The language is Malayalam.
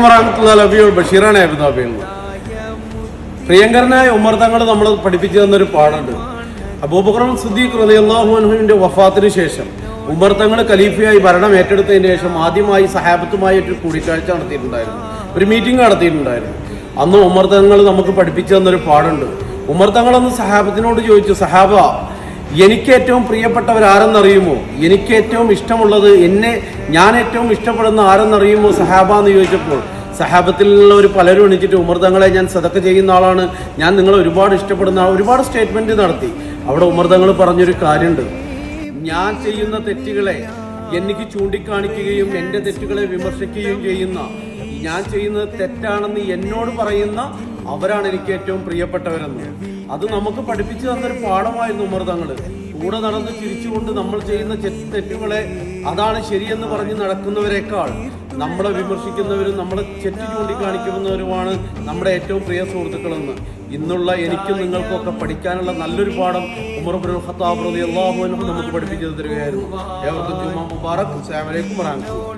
അലൈക്കും വറഹമത്തുള്ള അബിയോൾ ബഷീറാണ് പ്രിയങ്കരനായ ഉമർ തങ്ങൾ നമ്മൾ പഠിപ്പിച്ചു തന്നൊരു പാടുണ്ട് അബൂബക്രം സുദ്ദീഖ് അൻഹുവിന്റെ വഫാത്തിന് ശേഷം ഉമർ തങ്ങൾ ഖലീഫയായി ഭരണം ഏറ്റെടുത്തതിന് ശേഷം ആദ്യമായി ഒരു കൂടിക്കാഴ്ച നടത്തിയിട്ടുണ്ടായിരുന്നു. ഒരു മീറ്റിംഗ് നടത്തിയിട്ടുണ്ടായിരുന്നു. അന്ന് ഉമർ തങ്ങൾ നമുക്ക് പഠിപ്പിച്ചു തന്നൊരു പാടുണ്ട് ഉമർ തങ്ങൾ അന്ന് സഹാബത്തിനോട് ചോദിച്ചു സഹാബ എനിക്ക് ഏറ്റവും പ്രിയപ്പെട്ടവർ ആരെന്നറിയുമോ എനിക്ക് ഏറ്റവും ഇഷ്ടമുള്ളത് എന്നെ ഞാൻ ഏറ്റവും ഇഷ്ടപ്പെടുന്ന ആരെന്നറിയുമോ സഹാബ എന്ന് ചോദിച്ചപ്പോൾ? സഹാബത്തിലുള്ളവർ പലരും എണിച്ചിട്ട് ഉമർ തങ്ങളെ ഞാൻ സതക്ക ചെയ്യുന്ന ആളാണ്. ഞാൻ നിങ്ങളെ ഒരുപാട് ഇഷ്ടപ്പെടുന്ന ആൾ ഒരുപാട് സ്റ്റേറ്റ്മെന്റ് നടത്തി. അവിടെ ഉമർ തങ്ങൾ പറഞ്ഞൊരു കാര്യമുണ്ട് ഞാൻ ചെയ്യുന്ന തെറ്റുകളെ എനിക്ക് ചൂണ്ടിക്കാണിക്കുകയും എന്റെ തെറ്റുകളെ വിമർശിക്കുകയും ചെയ്യുന്ന ഞാൻ ചെയ്യുന്നത് തെറ്റാണെന്ന് എന്നോട് പറയുന്ന അവരാണ് എനിക്ക് ഏറ്റവും പ്രിയപ്പെട്ടവരെന്ന്. അത് നമുക്ക് പഠിപ്പിച്ചു തന്നൊരു പാഠമായിരുന്നു ഉമർ കൂടെ നടന്ന് ചിരിച്ചുകൊണ്ട് നമ്മൾ ചെയ്യുന്ന തെറ്റുകളെ അതാണ് ശരിയെന്ന് പറഞ്ഞ് നടക്കുന്നവരെക്കാൾ നമ്മളെ വിമർശിക്കുന്നവരും നമ്മളെ ചെറ്റ് ചൂണ്ടിക്കാണിക്കുന്നവരുമാണ് നമ്മുടെ ഏറ്റവും പ്രിയ സുഹൃത്തുക്കളെന്ന്. ഇന്നുള്ള എനിക്കും നിങ്ങൾക്കൊക്കെ പഠിക്കാനുള്ള നല്ലൊരു പാഠം ഉമർ ബുൽ ഖത്താബ് പോലും നമുക്ക് പഠിപ്പിച്ചു തരികയായിരുന്നു. ഏവർക്കും ജുമാ മുബാറക്. അസ്സലാമു അലൈക്കും വറഹ്മത്തുള്ളാഹി